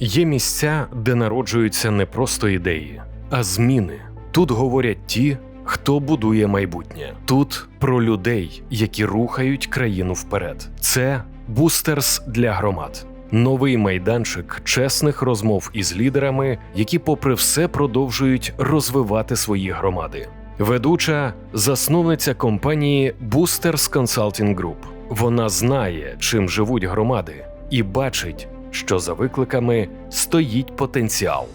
Є місця, де народжуються не просто ідеї, а зміни. Тут говорять ті, хто будує майбутнє. Тут про людей, які рухають країну вперед. Це бустерс для громад. Новий майданчик чесних розмов із лідерами, які, попри все, продовжують розвивати свої громади. Ведуча засновниця компанії Boosters Consulting Group. Вона знає, чим живуть громади, і бачить, що за викликами стоїть потенціал.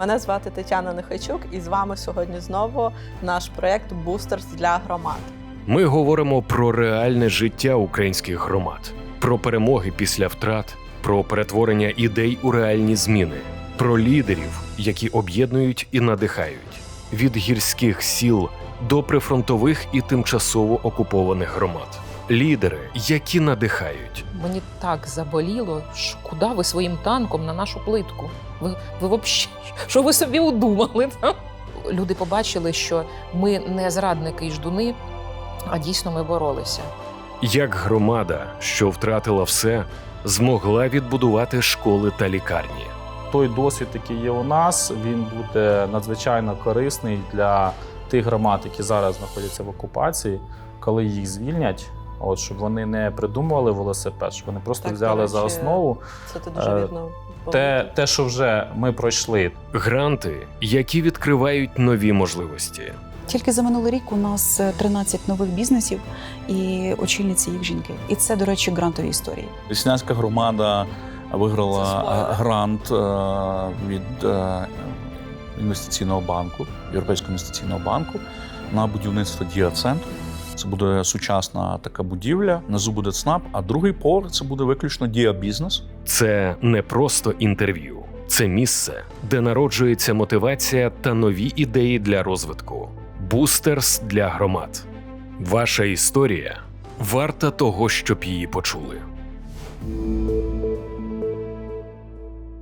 Мене звати Тетяна Нехайчук, і з вами сьогодні знову наш проєкт Бустерс для громад. Ми говоримо про реальне життя українських громад, про перемоги після втрат, про перетворення ідей у реальні зміни, про лідерів, які об'єднують і надихають від гірських сіл до прифронтових і тимчасово окупованих громад. Лідери, які надихають, Мені так заболіло, що куди ви своїм танком на нашу плитку? Ви, ви вообще, що ви собі удумали? Люди побачили, що ми не зрадники і ждуни, а дійсно ми боролися. як громада, що втратила все, змогла відбудувати школи та лікарні. той досвід, який є у нас, він буде надзвичайно корисний для тих громад, які зараз знаходяться в окупації, коли їх звільнять. От щоб вони не придумували велосипед, щоб вони просто Так, взяли за основу Це ти дуже Е, вірно. те, те, що вже ми пройшли. Гранти, які відкривають нові можливості. Тільки за минулий рік у нас е, 13 нових бізнесів і очільниці їх жінки. І це, до речі, грантові історії. Деснянська громада виграла е, грант е, від інвестиційного банку, Європейського інвестиційного банку на будівництво діа-центру. Це буде сучасна така будівля. Назу буде ЦНАП, а другий поверх це буде виключно діа-бізнес. Це не просто інтерв'ю, це місце, де народжується мотивація та нові ідеї для розвитку. Бустерс для громад. Ваша історія варта того, щоб її почули.